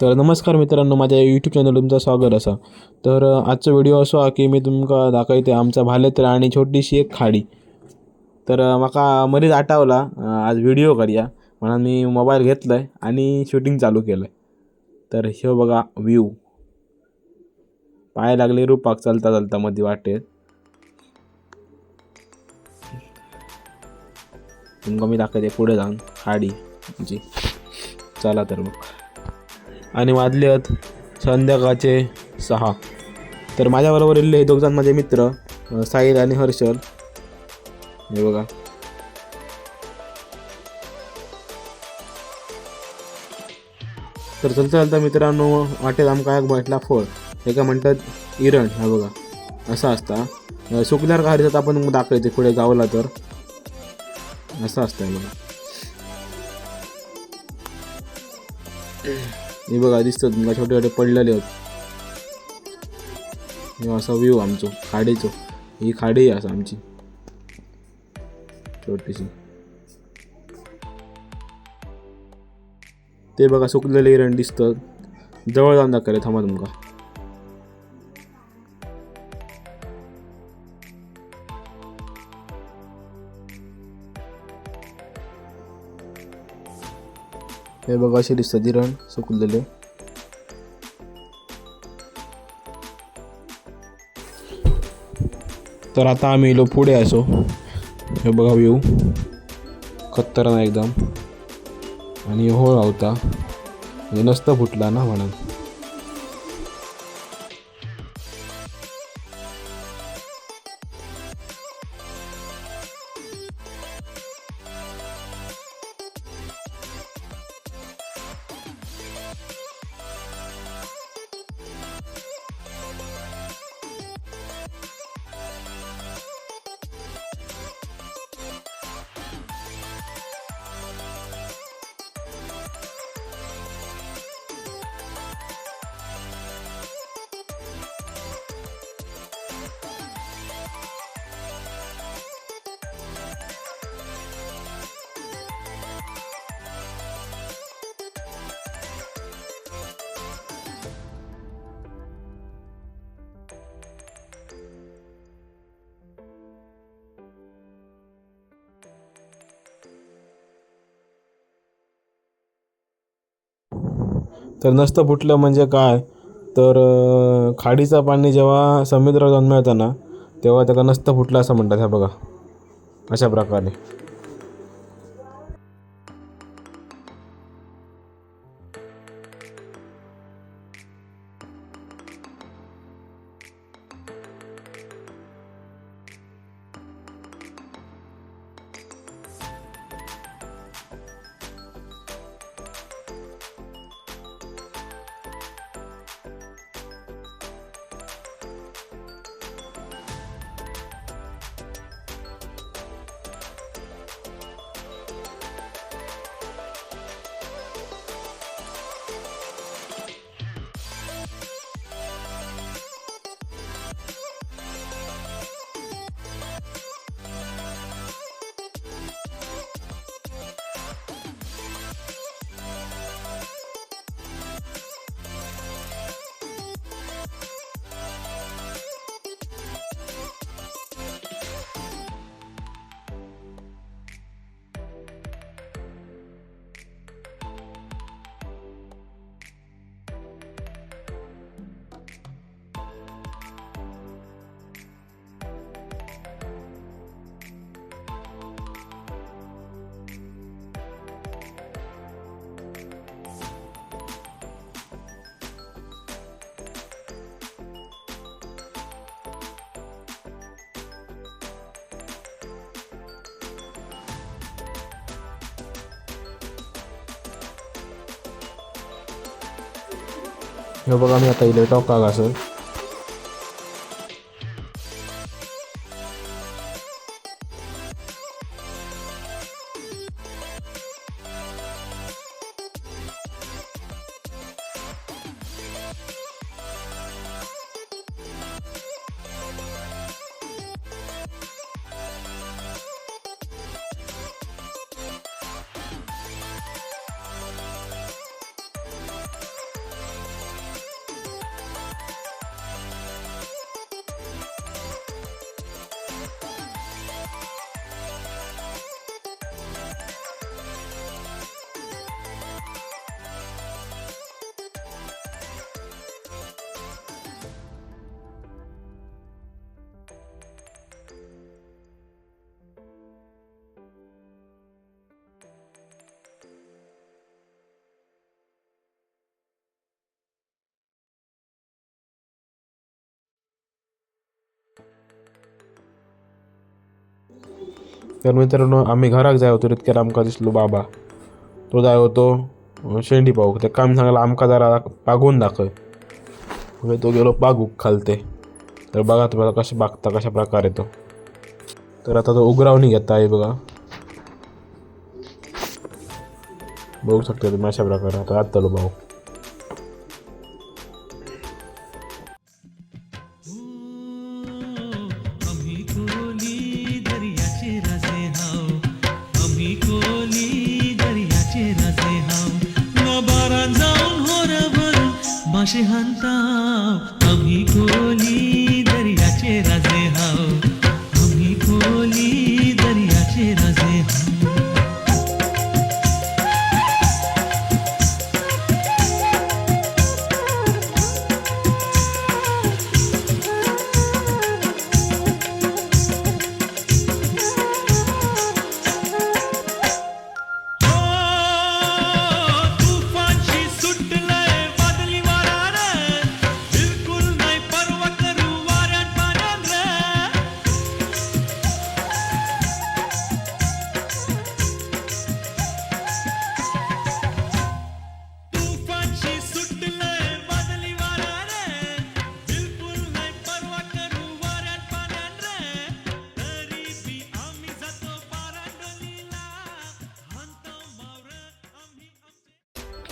तर नमस्कार मित्रांनो माझ्या यूट्यूब चॅनल तुमचं स्वागत असा. तर आजचा आजचो व्हिडिओ असो हा की मी तुमका दाखवते आमचा भालेत्र आणि छोटीशी एक खाडी. तर म्हाका मरीच आठवला आज व्हिडिओ करूया. म्हणून मी मोबाईल घेतला आहे आणि शूटिंग चालू केलं आहे तर हे बघा व्ह्यू पाय लागले रूपाक चलता चलता मध्ये वाटेत. तुमका मी दाखवते पुढे जाऊन खाडी. जी. चला तर मग. आणि वाजले आहेत संध्याकाळचे सहा. तर माझ्याबरोबर इल्ले हे दोघजण माझे मित्र साहिल आणि हर्षल. हे बघा. तर चलता चलता मित्रांनो वाटेत आमका एक भेटला फळ. एका म्हणतात इरण हा बघा. असा असता. अ, सुकल्यार का आपण दाखवते पुढे गावला तर. असं असतं बघा. हे बघा दिसतं तुम्हाला छोटे छोटे पडलेले आहेत. हे असा व्ह्यू आमचो खाडीचो. ही खाडी आहे असा आमची. छोटीशी. ते बघा सुकलेले हिरण दिसतं. जवळ जाऊन दाखवले थांबा तुमका. हे बघा असे दिसतं इरण सुकलेले. तर आता आम्ही इलो पुढे असो हे बघा व्ह्यू खतरनाक एकदम. आणि होळ होता म्हणजे नसतं फुटला ना म्हणून. तर नसतं फुटलं म्हणजे काय? तर खाडीचं पाणी जेव्हा समुद्रात जाऊन मिळतं ना तेव्हा त्याला नसतं फुटलं असं म्हणतात ह्या बघा. अशा प्रकारे. हे बघा मी आता इलेक्ट्रॉक टॉका असं तर मित्रांनो आम्ही घराक जाय होतो तितक्यात आमकां दिसलो बाबा. तो जाय होतो शेंडी पाहूक. ते काम सांगला आमकां जरा पागून दाखय. म्हणजे तो गेलो पागूक खालते. तर बघा तुम्हाला कसे बागता कशा प्रकारे तो. तर आता तो उगरावणी घेता आहे बघा. बघू शकता तुम्ही अशा प्रकारे. आता आत भाऊ. माशे हाणताव आम्ही कोली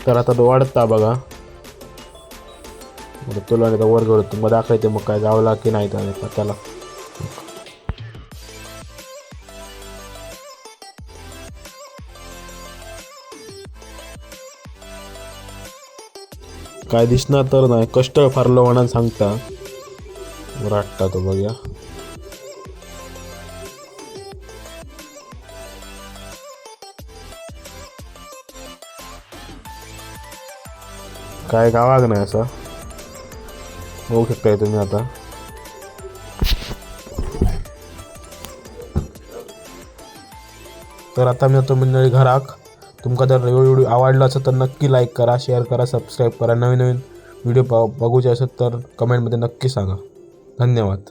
तर आता तो वाढता बघा. तुला नाही तर वर घडतो तुम्हाला दाखवते मग काय जावला की नाही तर त्याला. काय दिसणार तर नाही. कष्ट फार म्हणून सांगता. वाटता तो बघ्या. काय गावाक नाही असं? बघू शकताय तुम्ही आता. तर आता मी आता मंडळी घराक. तुमका जर व्हिडिओ आवडला असेल तर नक्की लाईक करा शेअर करा सबस्क्राईब करा. नवीन नवीन व्हिडिओ बघूचे असेल तर कमेंटमध्ये नक्की सांगा. धन्यवाद.